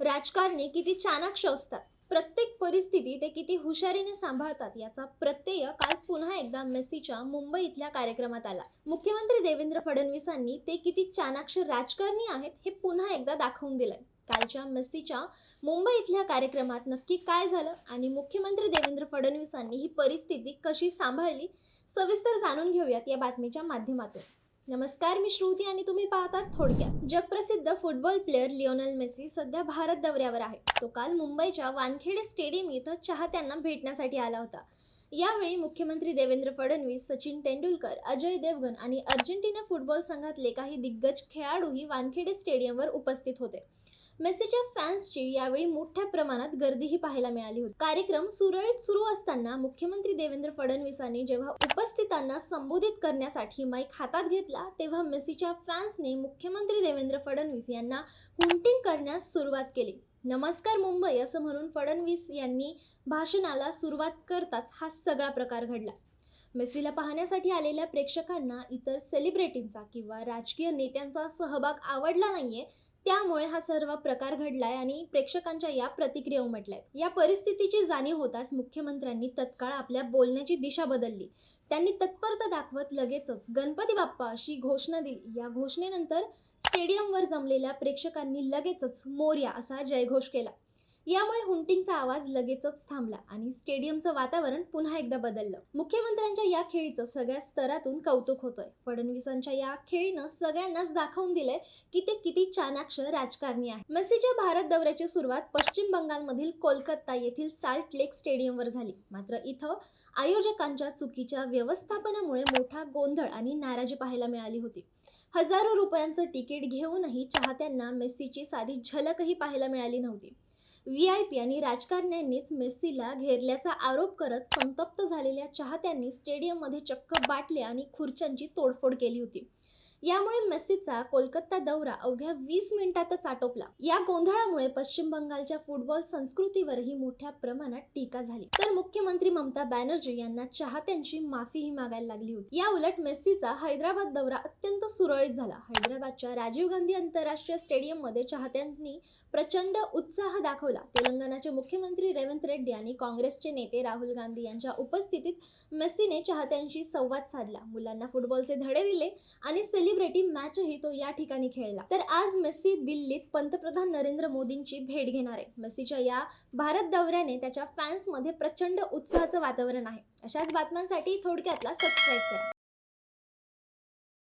राजकारणी किती चाणाक्ष असतात. प्रत्येक परिस्थिती ते किती हुशारीने सांभाळतात याचा प्रत्यय काल पुन्हा एकदा मेस्सीच्या मुंबई इथल्या कार्यक्रमात आला. मुख्यमंत्री देवेंद्र फडणवीसांनी ते किती चाणाक्ष राजकारणी आहेत हे पुन्हा एकदा दाखवून दिलंय. कालच्या मेस्सीच्या मुंबई इथल्या कार्यक्रमात नक्की काय झालं आणि मुख्यमंत्री देवेंद्र फडणवीसांनी ही परिस्थिती कशी सांभाळली सविस्तर जाणून घेऊयात या बातमीच्या माध्यमातून. नमस्कार मी श्रुती आणि तुम्ही पाहतात थोडक्यात. जगप्रसिद्ध फुटबॉल प्लेअर लिओनल मेसी सध्या भारत दौऱ्यावर आहे. तो काल मुंबईच्या वानखेडे स्टेडियम इथं चाहत्यांना भेटण्यासाठी आला होता. यावेळी मुख्यमंत्री देवेंद्र फडणवीस सचिन तेंडुलकर अजय देवगण आणि अर्जेंटिना फुटबॉल संघातले काही दिग्गज खेळाडूही वानखेडे स्टेडियमवर उपस्थित होते. मेसीच्या फॅन्सची यावेळी मोठ्या प्रमाणात गर्दीही पाहायला मिळाली होती. कार्यक्रम सुरळीत सुरू असताना मुख्यमंत्री देवेंद्र फडणवीसांनी जेव्हा उपस्थितांना संबोधित करण्यासाठी माईक हातात घेतला तेव्हा मेसीच्या फॅन्सने मुख्यमंत्री देवेंद्र फडणवीस यांना हुंटिंग करण्यास सुरुवात केली. नमस्कार मुंबई असं म्हणून फडणवीस यांनी भाषणाला सुरुवात करताच हा सगळा प्रकार घडला. मेसीला पाहण्यासाठी आलेल्या प्रेक्षकांना इतर सेलिब्रिटींचा किंवा राजकीय नेत्यांचा सहभाग आवडला नाहीये त्यामुळे हा सर्व प्रकार घडलाय आणि प्रेक्षकांच्या या प्रतिक्रिया उमटल्यात. या परिस्थितीची जाणीव होताच मुख्यमंत्र्यांनी तत्काळ आपल्या बोलण्याची दिशा बदलली. त्यांनी तत्परता दाखवत लगेचच गणपती बाप्पा अशी घोषणा दिली. या घोषणेनंतर स्टेडियमवर जमलेल्या प्रेक्षकांनी लगेचच मोर्या असा जयघोष केला. यामुळे हुंटिंगचा आवाज लगेचच थांबला आणि स्टेडियमचं वातावरण पुन्हा एकदा बदललं. मुख्यमंत्र्यांच्या या खेळीचं सगळ्या स्तरातून कौतुक होतंय. फडणवीसांच्या या खेळीनं सगळ्यांनाच दाखवून दिलंय की ते किती चाणाक्ष राजकारणी आहे मेसीच्या भारत दौऱ्याची सुरुवात पश्चिम बंगालमधील कोलकाता येथील साल्ट लेक स्टेडियमवर झाली. मात्र इथं आयोजकांच्या चुकीच्या व्यवस्थापनामुळे मोठा गोंधळ आणि नाराजी पाहायला मिळाली होती. हजारो रुपयांचं तिकीट घेऊनही चाहत्यांना मेस्सीची साधी झलकही पाहायला मिळाली नव्हती. व्ही आय पी आणि राजकारण्यांनीच मेस्सीला घेरल्याचा आरोप करत संतप्त झालेल्या चाहत्यांनी स्टेडियममध्ये चक्क बाटले आणि खुर्च्यांची तोडफोड केली होती. यामुळे मेस्सीचा कोलकाता दौरा अवघ्या वीस मिनिटातच आटोपला. या गोंधळामुळे पश्चिम बंगालच्या फुटबॉल संस्कृतीवरही मोठ्या प्रमाणात टीका झाली. तर मुख्यमंत्री ममता बॅनर्जी यांना चाहत्यांची माफीही मागायला लागली होती. या उलट मेस्सीचा हैदराबाद दौरा अत्यंत सुरळीत झाला. हैदराबादच्या राजीव गांधी आंतरराष्ट्रीय स्टेडियममध्ये चाहत्यांनी प्रचंड उत्साह दाखवला. तेलंगणाचे मुख्यमंत्री रेवंत रेड्डी आणि काँग्रेसचे नेते राहुल गांधी यांच्या उपस्थितीत मेस्सीने चाहत्यांशी संवाद साधला. मुलांना फुटबॉलचे धडे दिले आणि सेलिब्रिटी मॅचही तो या ठिकाणी खेळला. तर आज मेस्सी दिल्लीत पंतप्रधान नरेंद्र मोदींची भेट घेणार आहे. मेस्सीच्या या भारत दौऱ्याने त्याच्या फॅन्समध्ये प्रचंड उत्साहाचं वातावरण आहे. अशाच बातम्यांसाठी थोडक्यातला सबस्क्राईब करा.